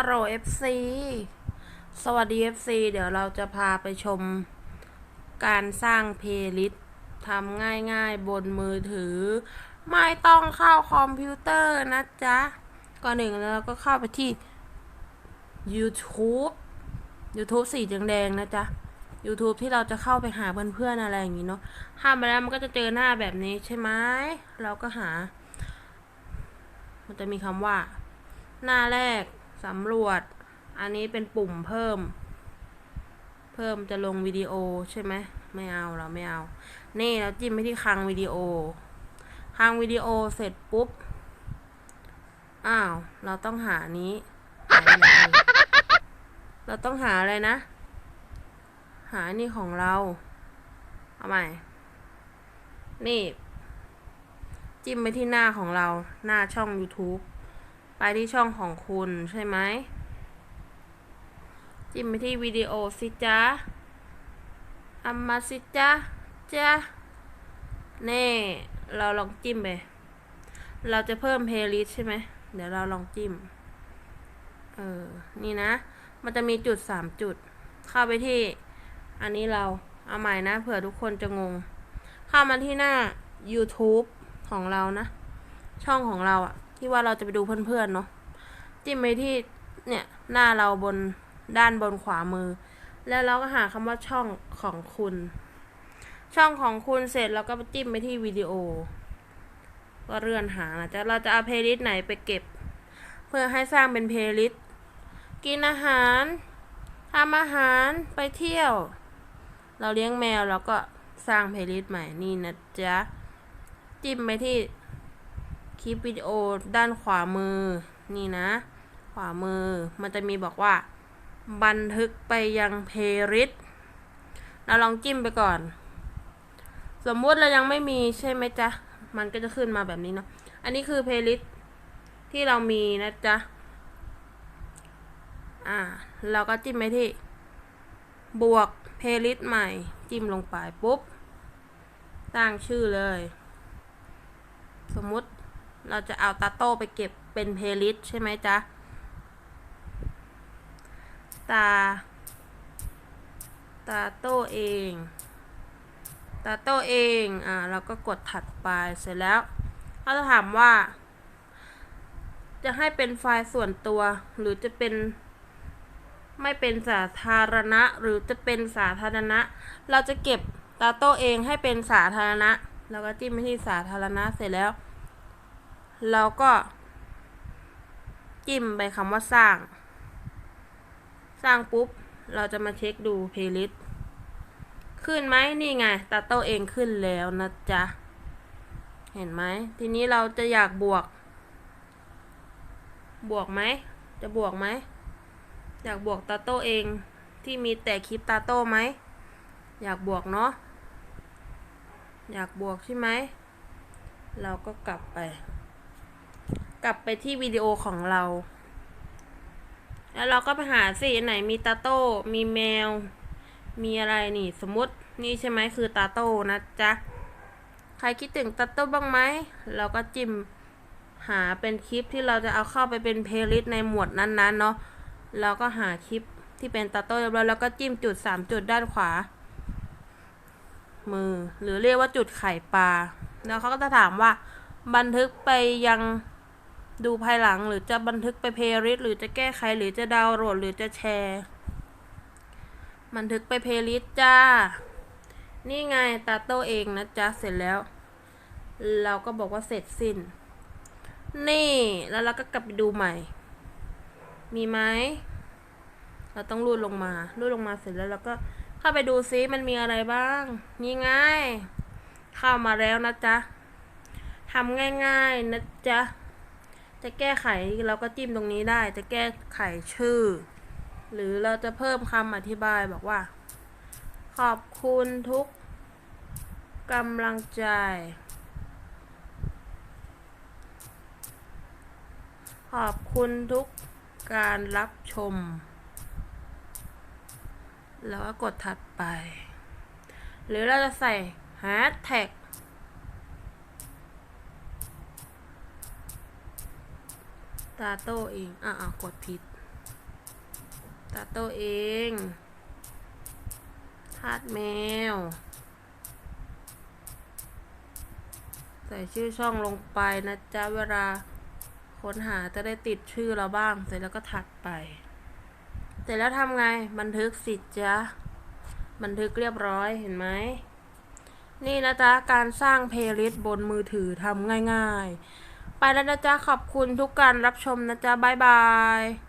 ฮัลโหล FC สวัสดี FC เดี๋ยวเราจะพาไปชมการสร้างเพลย์ลิสต์ทำง่ายๆบนมือถือ ไม่ต้องเข้าคอมพิวเตอร์นะจ๊ะ ก่อนหนึ่งเราก็เข้าไปที่ YouTube YouTube สีแดงๆนะจ๊ะ YouTube ที่เราจะเข้าไปหาเพื่อนๆอะไรอย่างงี้เนาะห้ามไปแล้วมันก็จะเจอหน้าแบบนี้ใช่ไหมเราก็หา มันจะมีคำว่า หน้าแรก สำรวจ อันนี้เป็นปุ่มเพิ่ม เพิ่มจะลงวิดีโอใช่ไหมไม่เอาเราไม่เอา นี่เราจิ้มไปที่คลังวิดีโอคลังวิดีโอเสร็จปุ๊บ อ้าว เราต้องหานี้เอ่ยเราต้องหาอะไรนะ หานี่ของเรา เอาใหม่ นี่ จิ้มไปที่หน้าของเรา หน้าช่อง YouTube ไปที่ช่องของคุณใช่ไหม จิ้มไปที่วิดีโอสิจ๊ะเอามาสิจ๊ะจ๊ะเน่เราลองจิ้มไป เราจะเพิ่มเพลย์ลิสต์ใช่ไหม เดี๋ยวเราลองจิ้ม เออ นี่นะ มันจะมีจุดสามจุด เข้าไปที่ อันนี้เรา เอาใหม่นะ เผื่อทุกคนจะงง เข้ามาที่หน้า YouTube ของเรานะ ช่องของเราอะ ที่ว่าเราจะไปดูเพื่อนๆเนาะจิ้มไปที่เนี่ยหน้าเราบนด้านบนขวามือ แล้วเราก็หาคำว่าช่องของคุณ ช่องของคุณเสร็จเราก็ไปจิ้มไปที่วิดีโอ ก็เลื่อนหานะจะเราจะเอาเพลย์ลิสต์ไหนไปเก็บ เพื่อให้สร้างเป็นเพลย์ลิสต์กินอาหารทำอาหารไปเที่ยว เราเลี้ยงแมวเราก็สร้างเพลย์ลิสต์ใหม่นี่นะจ๊ะจิ้มไปที่ คลิปวิดีโอด้านขวามือนี่นะ ขวามือมันจะมีบอกว่า บันทึกไปยังเพลิสเราลองจิ้มไปก่อน สมมุติเรายังไม่มีใช่ไหมจ๊ะ มันก็จะขึ้นมาแบบนี้เนาะอันนี้คือเพลิสที่เรามีนะจ๊ะอ่าเราก็จิ้มไปที่ บวกเพลิสใหม่ จิ้มลงไปปุ๊บตั้งชื่อเลย สมมุติ เราจะเอาตาโต้ไปเก็บเป็นเพลย์ลิสต์ใช่ไหมจ๊ะ ตา ตาโต้เอง ตาโต้เอง อ่าเราก็กดถัดไปเสร็จแล้วเขาจะถามว่า จะให้เป็นไฟล์ส่วนตัว หรือจะเป็น ไม่เป็นสาธารณะ หรือจะเป็นสาธารณะ เราจะเก็บตาโต้เองให้เป็นสาธารณะ แล้วก็จิ้มไปที่สาธารณะเสร็จแล้ว เราก็จิ้มไปคำว่าสร้าง สร้างปุ๊บ เราจะมาเช็คดูเพลย์ลิสต์ขึ้นไหมนี่ไงตาโต้เองขึ้นแล้วนะจ๊ะ เห็นไหม ทีนี้เราจะอยากบวก บวกไหม จะบวกไหม อยากบวกตาโต้เองที่มีแต่คลิปตาโต้ไหม อยากบวกเนาะ อยากบวกใช่ไหม เราก็กลับไป กลับไปที่วิดีโอของเรา แล้วเราก็ไปหาสิไหนมีตาโต้ มีแมว มีอะไรนี่ สมมตินี่ใช่ไหมคือตาโต้นะจ๊ะ ใครคิดถึงตาโต้บ้างไหม เราก็จิ้มหาเป็นคลิปที่เราจะเอาเข้าไปเป็นเพลย์ลิสต์ในหมวดนั้นๆเนาะเราก็หาคลิปที่เป็นตาโต้เรียบร้อยแล้วก็จิ้มจุดสามจุดด้านขวา มือหรือเรียกว่าจุดไข่ปลา แล้วเขาก็จะถามว่าบันทึกไปยัง ดูภายหลังหรือจะบันทึกไปเพลย์ลิสต์หรือจะแก้ไขหรือจะดาวน์โหลดหรือจะแชร์ บันทึกไปเพลย์ลิสต์จ้า นี่ไงตาโต้เองนะจ๊ะ เสร็จแล้ว เราก็บอกว่าเสร็จสิ้น นี่แล้วเราก็กลับไปดูใหม่ มีไหมเราต้องรูดลงมารูดลงมาเสร็จแล้วเราก็เข้าไปดูซิมันมีอะไรบ้าง นี่ไงเข้ามาแล้วนะจ๊ะทำง่าย ๆ นะจ๊ะ จะแก้ไขเราก็จิ้มตรงนี้ได้ จะแก้ไขชื่อ หรือเราจะเพิ่มคำอธิบายบอกว่า ขอบคุณทุกกำลังใจ ขอบคุณทุกการรับชม แล้วก็กดถัดไป หรือเราจะใส่แฮชแท็ก ตาโต้เอง อะอะกดผิด ตาโตเองทาดแมว ใส่ชื่อช่องลงไปนะจ๊ะ เวลาค้นหาจะได้ติดชื่อเราบ้าง เสร็จแล้วก็ถัดไป เสร็จแล้วทำไง บันทึกสิจ๊ะ บันทึกเรียบร้อยเห็นไหม นี่นะจ๊ะ การสร้างเพลย์ลิสต์บนมือถือทำง่าย ๆ ไปแล้วนะจ๊ะขอบคุณทุกการรับชมนะจ๊ะบ๊ายบาย